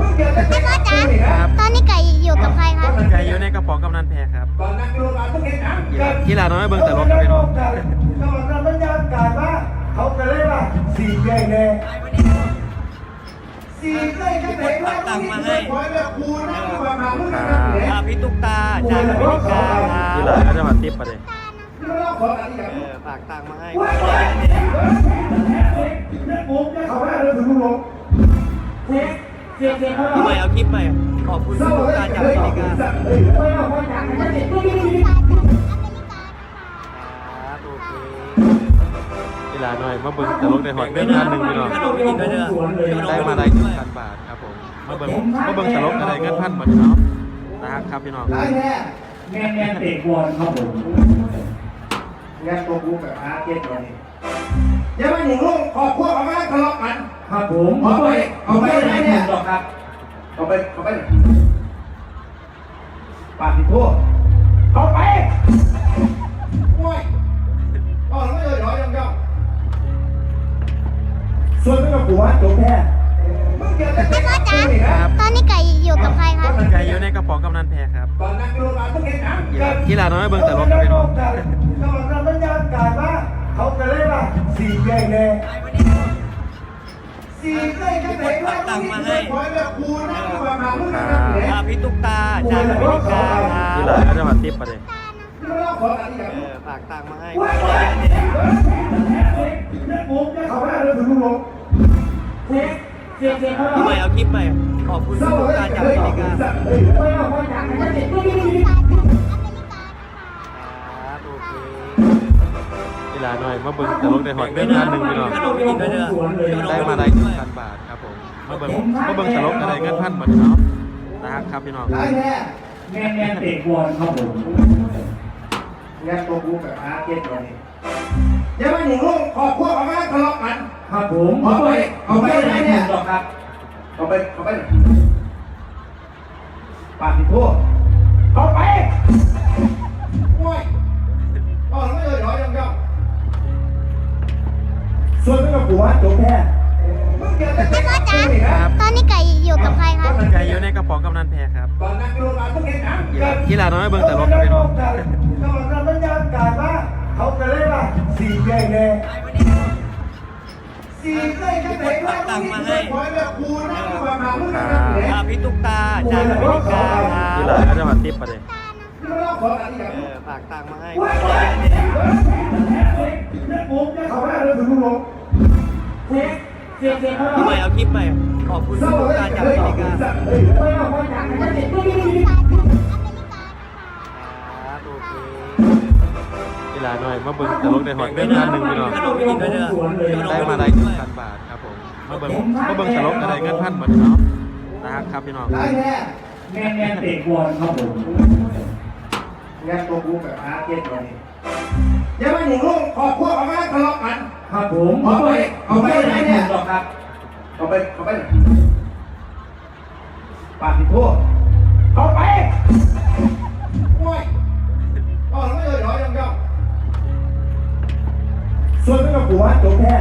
มึงเกี่ยวกับพ่อจ๋าครับตอนนี้ไก่อยู่กับใครครับไก่อยู่ในกระป๋องกำนันแพรครับก่อนนั่งกิโลบาทมึงเห็นหนังกีฬาน้อยเบิ่งแต่รถครับพี่น้องกำลังบรรยากาศว่าเขาจะเรียกว่าสี่แยกแน่สี่แยกแน่ว่าต้องมีคนคอยแบบกูนะกูมามามึงนะอ่าพี่ตุ๊กตาจากอเมริกาครับกีฬาก็จะมาติปประเด็นนี่มันเล่าของอะไรกันเออฝากตังค์มาให้ สียเสียเสียเขาทำไมเอาคลิปไปขอบคุณพี่ตุ๊กตาจากอเมริกาครับเฮ้ยไม่เอาไม่อยากให้เด็กโอเคกีฬาน้อยมาเบิ่งแต่รถในหอดเรื่องท่านหนึ่งพี่น้องขนมกินด้วยเด้อได้มาได้หนึ่งพันบาทครับผมมาเบิ่งมาเบิ่งแต่รถอะไรเงินพันหมดเนาะนะครับครับพี่น้องได้แน่แม่แม่เตะบอลครับผมงานตัวกูแบบหาเก็ตเลยอย่ามาหนีลูกขอบพว กันครับผมเอาไปเอาไปไหนเนี่ยหรอกครับเอาไปเอาไปปาดผิดพวกเอาไปโอ้ยอ๋อไม่เลยเหรอยังยังส่วนไม่กับผัวจบแค่มึงเกี่ยวกับพ่อจ๋าครับตอนนี้ไก่อยู่กับใครครับไก่อยู่ในกระป๋องกำนันแพรครับก่อนนั่งกิโลบาทมึงเห็นหนังกีฬาน้อยเบิ่งแต่รถครับพี่น้องกำลังบรรยากาศว่าเขาจะเรียกว่าสี่แยกแน่ สี่แยกแน่ว่าต้องมีคนคอยแบบกูนะกูมามามึงนะอ่าพี่ตุ๊กตาจากอเมริกาครักีบฬาก็จะมาติปประเด็นนี่มันเล่าของอะไรกันเออฝากตังค์มาให้ผมจะเขาไม่ได้เลยถึงลุงลงเสียเสียเสียเขาทำไมเอาคลิปไปขอบคุณพี่ตุ๊กตาจากอเมริกาครับไม่เอาไม่อยากให้เด็กครับโอเค กีฬาน้อยมาเบิ่งต่รถในหอดเรื่องท่านหนึ่งพี่น้องขนมกินด้วยเด้อได้มาได้หนึ่งพันบาทครับผมมาเบิ่งมาเบิ่งต่รถอะไรเงินพันหมดเนาะนะครับครับพี่น้องได้แน่แม่แม่เตะบอลครับผมงานตัวกูแบบหาเก็ตเลยอย่ามาหนีลูกขอบพวกเอามาทะเลาะกันครับผมเอาไปเอาไปไหนเนี่ยครับเอาไปเอาไปปาดผิดพวกเอาไป มึงเกี่ยวกับพ่อจ๋าครับตอนนี้ไก่อยู่กับใครครับไก่อยู่ในกระป๋องกำนันแพรครับก่อนนั่งกิโลบาทมึงเห็นหนังกีฬาน้อยเบิ่งแต่รถครับพี่น้องกำลังบรรยากาศว่าเขาจะเรียกว่าสี่แยกแน่สี่แยกแน่ว่าต้องมีคนคอยแบบกูนะกูมามามึงนะอ่าพี่ตุ๊กตาจากอเมริกาครักีบฬาก็จะมาติปประเด็นนี่มันเล่าของอะไรกันเออฝากตังค์มาให้ ทำไมเอาคลิปไปขอบคุณพี่ตุ๊กตาจากอเมริกาครับไม่เอาไม่อยากให้เด็กครับโอเคกีฬาน้อยมาเบิ่งแต่รถในหอดเรื่องท่านหนึ่งพี่น้องขนมกินด้วยเด้อได้มาได้หนึ่งพันบาทครับผมมาเบิ่งมาเบิ่งแต่รถอะไรเงินพันหมดเนาะนะครับครับพี่น้องได้แน่แม่แม่เตะบอลครับผมงานตัวกูแบบหาเก็ตเลยอย่ามาหนีลูกขอบพวกเอามาทะเลาะกัน ครับผมเอาไปเอาไปไหนเนี่ยหรอกครับเอาไปเอาไปปาดผิดพวกเอาไปโอ้ยอ๋อไม่เลยเหรอยังยังส่วนไม่กับผัวจบแค่